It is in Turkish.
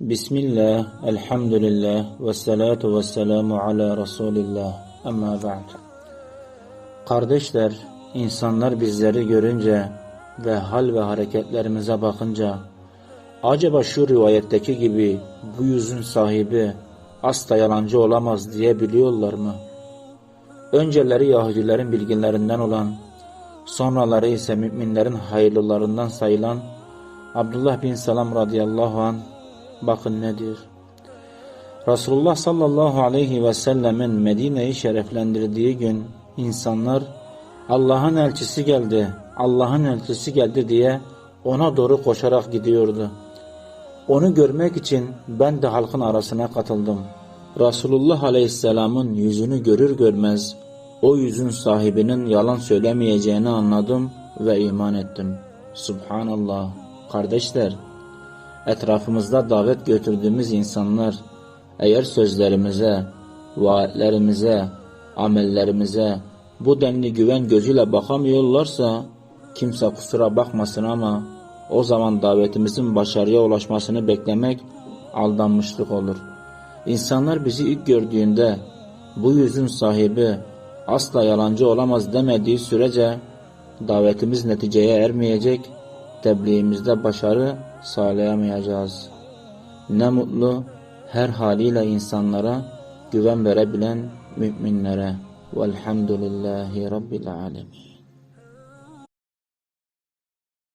Bismillah, elhamdülillah, ve salatu ve selamu ala Resulillah. Amma ba'd. Kardeşler, insanlar bizleri görünce ve hal ve hareketlerimize bakınca, acaba şu rivayetteki gibi bu yüzün sahibi asla yalancı olamaz diye biliyorlar mı? Önceleri Yahudilerin bilginlerinden olan, sonraları ise müminlerin hayırlılarından sayılan Abdullah bin Salam radıyallahu an bakın ne diyor. Resulullah sallallahu aleyhi ve sellemin Medine'yi şereflendirdiği gün insanlar Allah'ın elçisi geldi, Allah'ın elçisi geldi diye ona doğru koşarak gidiyordu. Onu görmek için ben de halkın arasına katıldım. Resulullah aleyhisselamın yüzünü görür görmez o yüzün sahibinin yalan söylemeyeceğini anladım ve iman ettim. Subhanallah. Kardeşler, etrafımızda davet götürdüğümüz insanlar eğer sözlerimize, vaatlerimize, amellerimize bu denli güven gözüyle bakamıyorlarsa kimse kusura bakmasın ama o zaman davetimizin başarıya ulaşmasını beklemek aldanmışlık olur. İnsanlar bizi ilk gördüğünde bu yüzün sahibi asla yalancı olamaz demediği sürece davetimiz neticeye ermeyecek, tebliğimizde başarı sağlayamayacağız. Ne mutlu her haliyle insanlara güven verebilen müminlere. Velhamdülillahi Rabbil Alemin.